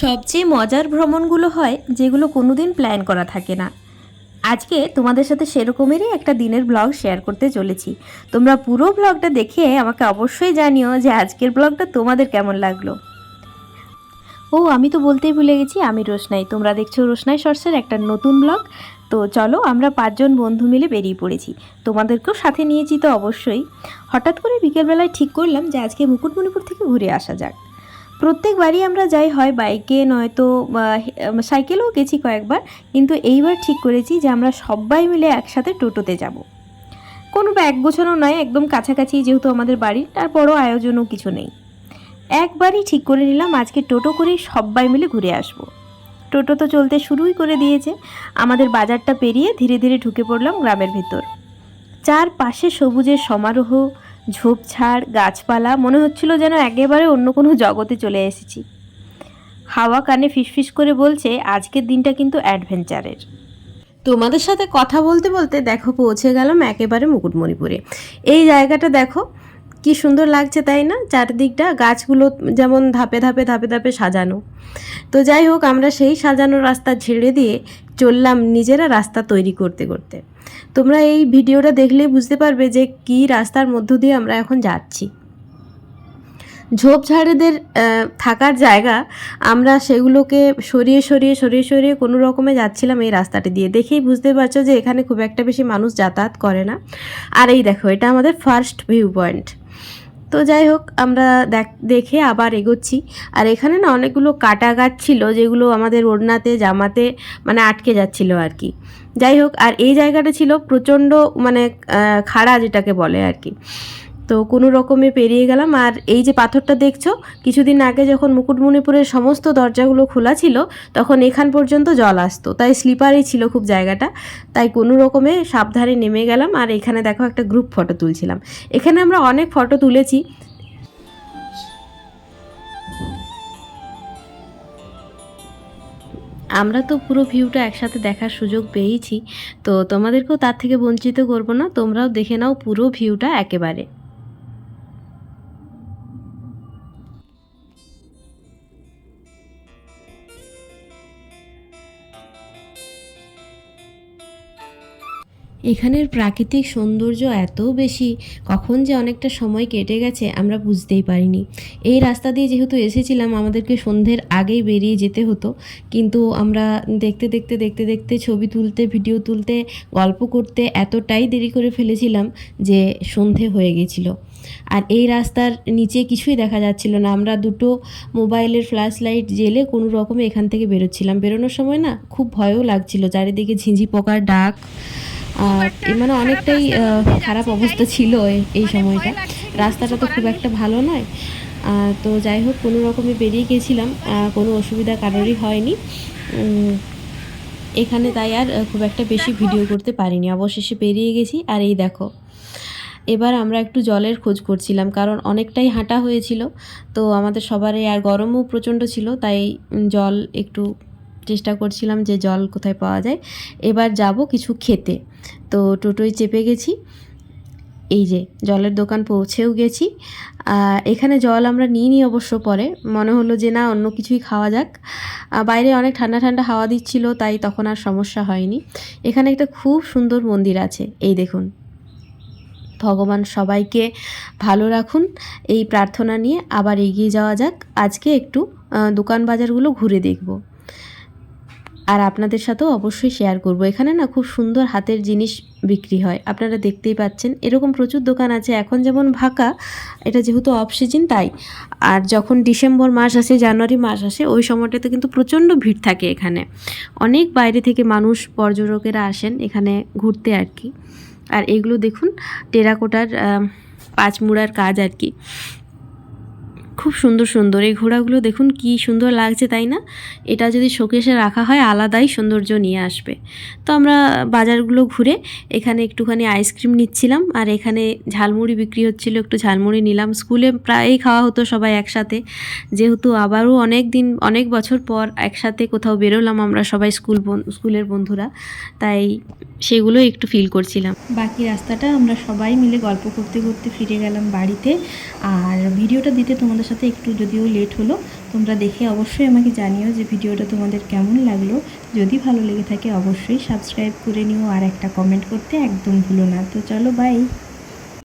সবচেয়ে মজার ভ্রমণগুলো হয় যেগুলো কোনোদিন প্ল্যান করা থাকে না। আজকে তোমাদের সাথে সেরকমেরই একটা দিনের ব্লগ শেয়ার করতে চলেছি। তোমরা পুরো ব্লগটা দেখে আমাকে অবশ্যই জানিও যে আজকের ব্লগটা তোমাদের কেমন লাগল। ও, আমি তো বলতেই ভুলে গেছি, আমি রোশনাই। তোমরা দেখছ রোশনাই শর্টসের একটা নতুন ব্লগ তো চলো, আমরা পাঁচজন বন্ধু মিলে বেরিয়ে পড়েছি। তোমাদেরকেও সাথে নিয়েছি তো অবশ্যই। হঠাৎ করে বিকেলবেলায় ঠিক করলাম যে আজকে মুকুটমণিপুর থেকে ঘুরে আসা যাক। প্রত্যেকবারই আমরা যাই, হয় বাইকে, নয়তো সাইকেলেও গেছি কয়েকবার, কিন্তু এইবার ঠিক করেছি যে আমরা সবাই মিলে একসাথে টোটোতে যাব। কোনো ব্যাগ গোছানো নয়, একদম কাছাকাছি যেহেতু আমাদের বাড়ি তার বড় আয়োজনও কিছু নেই। একবারই ঠিক করে নিলাম, আজকে টোটো করেই সবাই মিলে ঘুরে আসব। টোটো তো চলতে শুরুই করে দিয়েছে, আমাদের বাজারটা পেরিয়ে ধীরে ধীরে ঢুকে পড়লাম গ্রামের ভেতর। চারপাশে সবুজের সমারোহ ঝোপঝাড়, গাছপালা, মনে হচ্ছিল যেন একেবারে অন্য কোনো জগতে চলে এসেছি। হাওয়া কানে ফিসফিস করে বলছে, আজকের দিনটা কিন্তু অ্যাডভেঞ্চারের। তোমাদের সাথে কথা বলতে বলতে দেখো পৌঁছে গেলাম একেবারে মুকুটমণিপুরে। এই জায়গাটা দেখো, কি সুন্দর লাগছে তাই না? চারদিকটা গাছগুলো যেমন ধাপে ধাপে ধাপে ধাপে সাজানো। তো যাই হোক, আমরা সেই সাজানো রাস্তা ছেড়ে দিয়ে চললাম নিজেরা রাস্তা তৈরি করতে করতে। তোমরা এই ভিডিওটা দেখলে বুঝতে পারবে যে কি রাস্তার মধ্য দিয়ে আমরা এখন যাচ্ছি। ঝোপঝাড়েদের থাকার জায়গা আমরা সেগুলোকে সরিয়ে সরিয়ে সরিয়ে সরিয়ে কোনো রকমে যাচ্ছিলাম এই রাস্তাটি দিয়ে। দেখেই বুঝতে পারছ যে এখানে খুব একটা বেশি মানুষ যাতায়াত করে না। আর এই দেখো, এটা আমাদের ফার্স্ট ভিউ পয়েন্ট তো যাই হোক, আমরা দেখ আবার এগোচ্ছি। আর এখানে না অনেকগুলো কাটা গাছ ছিল, যেগুলো আমাদের ওড়নাতে, জামাতে মানে আটকে যাচ্ছিল আর কি। যাই হোক, আর এই জায়গাটা ছিল প্রচণ্ড মানে খাড়া যেটাকে বলে আর কি। তো কোনো রকমে পেরিয়ে গেলাম। আর এই যে পাথরটা দেখছ, কিছুদিন আগে যখন মুকুটমণিপুরের সমস্ত দরজাগুলো খোলা ছিল, তখন এখান পর্যন্ত জল আসতো। তাই স্লিপারই ছিল খুব জায়গাটা। তাই কোনো রকমে সাবধানে নেমে গেলাম। আর এখানে দেখো একটা গ্রুপ ফটো তুলছিলাম। এখানে আমরা অনেক ফটো তুলেছি। আমরা তো পুরো ভিউটা একসাথে দেখার সুযোগ পেয়েছি তো তোমাদেরকেও তার থেকে বঞ্চিত করব না। তোমরাও দেখে নাও পুরো ভিউটা একেবারে। এখানের প্রাকৃতিক সৌন্দর্য এত বেশি, কখন যে অনেকটা সময় কেটে গেছে আমরা বুঝতেই পারিনি। এই রাস্তা দিয়ে যেহেতু এসেছিলাম, আমাদেরকে সন্ধ্যের আগেই বেরিয়ে যেতে হতো। কিন্তু আমরা দেখতে দেখতে দেখতে দেখতে, ছবি তুলতে, ভিডিও তুলতে, গল্প করতে এতটাই দেরি করে ফেলেছিলাম যে সন্ধে হয়ে গেছিল। আর এই রাস্তার নিচে কিছুই দেখা যাচ্ছিল না। আমরা দুটো মোবাইলের ফ্ল্যাশ লাইট জেলে কোনো রকমে এখান থেকে বেরোচ্ছিলাম। বেরোনোর সময় না খুব ভয়ও লাগছিল, চারিদিকে ঝিঁঝি পোকার ডাক মানে অনেকটাই খারাপ অবস্থা ছিল এই- এই সময়টা। রাস্তাটা তো খুব একটা ভালো নয়। তো যাই হোক, কোনো রকমে বেরিয়ে গেছিলাম। কোনো অসুবিধা কারোরই হয়নি। এখানে তাই আর খুব একটা বেশি ভিডিও করতে পারিনি। অবশেষে বেরিয়ে গেছি। আর এই দেখো, এবার আমরা একটু জলের খোঁজ করছিলাম, কারণ অনেকটাই হাঁটা হয়েছিল। তো আমাদের সবারই আর গরমও প্রচণ্ড ছিল, তাই জল একটু চেষ্টা করছিলাম যে জল কোথায় পাওয়া যায়। এবার যাব কিছু খেতে। তো টোটোয় চেপে গেছি। এই যে, জলের দোকান পৌঁছেও গেছি। এখানে জল আমরা নিই নি অবশ্য পরে। মনে হলো যে না, অন্য কিছুই খাওয়া যাক। বাইরে অনেক ঠান্ডা ঠান্ডা হাওয়া দিচ্ছিল, তাই তখন আর সমস্যা হয়নি। এখানে একটা খুব সুন্দর মন্দির আছে। এই দেখুন। ভগবান সবাইকে ভালো রাখুন। এই প্রার্থনা নিয়ে আবার এগিয়ে যাওয়া যাক। আজকে একটু দোকান বাজারগুলো ঘুরে দেখব। আর আপনাদের সাথেও অবশ্যই শেয়ার করব। এখানে না খুব সুন্দর হাতের জিনিস বিক্রি হয়। আপনারা দেখতেই পাচ্ছেন, এরকম প্রচুর দোকান আছে। এখন যেমন ফাঁকা এটা যেহেতু অফ সিজন তাই। আর যখন ডিসেম্বর মাস আসে, জানুয়ারি মাস আসে, ওই সময়টাতে কিন্তু প্রচণ্ড ভিড় থাকে এখানে। অনেক বাইরে থেকে মানুষ, পর্যটকেরা আসেন এখানে ঘুরতে আর কি। আর এগুলো দেখুন, টেরাকোটার পাঁচমুড়ার কাজ আর কি। খুব সুন্দর সুন্দর। এই ঘোড়াগুলো দেখুন কি সুন্দর লাগছে, তাই না? এটা যদি শোকেসে রাখা হয়, আলাদাই সৌন্দর্য নিয়ে আসবে। তো আমরা বাজারগুলো ঘুরে এখানে একটুখানি আইসক্রিম নিচ্ছিলাম আর এখানে ঝালমুড়ি বিক্রি হচ্ছিল, একটু ঝালমুড়ি নিলাম। স্কুলে প্রায়ই খাওয়া হতো সবাই একসাথে। যেহেতু আবারও অনেক দিন, অনেক বছর পর একসাথে কোথাও বেরোলাম আমরা সবাই স্কুল স্কুলের বন্ধুরা। তাই সেগুলো একটু ফিল করছিলাম। বাকি রাস্তাটা আমরা সবাই মিলে গল্প করতে করতে ফিরে গেলাম বাড়িতে। আর ভিডিওটা দিতে তোমাদের সাথে একটু যদিও লেট হলো, তোমরা দেখে অবশ্যই আমাকে জানিও যে ভিডিওটা তোমাদের কেমন লাগল। যদি ভালো লেগে থাকে অবশ্যই সাবস্ক্রাইব করে নিও আর একটা কমেন্ট করতে একদম ভুলো না। তো চলো বাই